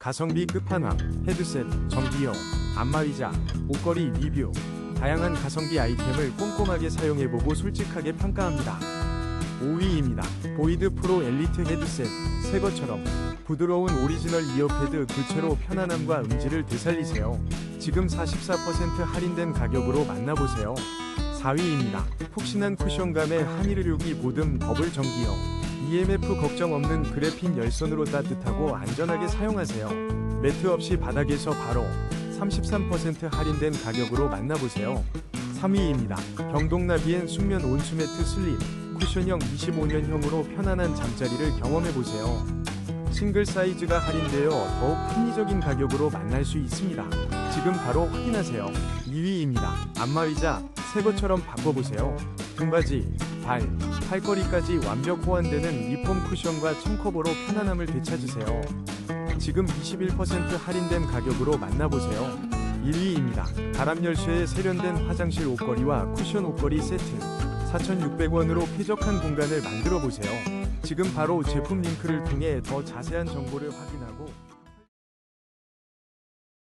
가성비 끝판왕, 헤드셋, 전기용, 안마의자, 옷걸이 리뷰, 다양한 가성비 아이템을 꼼꼼하게 사용해보고 솔직하게 평가합니다. 5위입니다. 보이드 프로 엘리트 헤드셋, 새 것처럼 부드러운 오리지널 이어패드 교체로 편안함과 음질을 되살리세요. 지금 44% 할인된 가격으로 만나보세요. 4위입니다. 푹신한 쿠션감의 한일의료기 보듬 더블 전기용. EMF 걱정 없는 그래핀 열선으로 따뜻하고 안전하게 사용하세요. 매트 없이 바닥에서 바로 33% 할인된 가격으로 만나보세요. 3위입니다. 경동나비엔 숙면 온수매트 슬립 쿠션형 25년형으로 편안한 잠자리를 경험해보세요. 싱글 사이즈가 할인되어 더욱 합리적인 가격으로 만날 수 있습니다. 지금 바로 확인하세요. 2위입니다. 안마의자 새 것처럼 바꿔보세요. 등받이, 발, 팔걸이까지 완벽 호환되는 리폼 쿠션과 청커버로 편안함을 되찾으세요. 지금 21% 할인된 가격으로 만나보세요. 1위입니다. 바람 열쇠에 세련된 화장실 옷걸이와 쿠션 옷걸이 세트 4,600원으로 쾌적한 공간을 만들어 보세요. 지금 바로 제품 링크를 통해 더 자세한 정보를 확인하고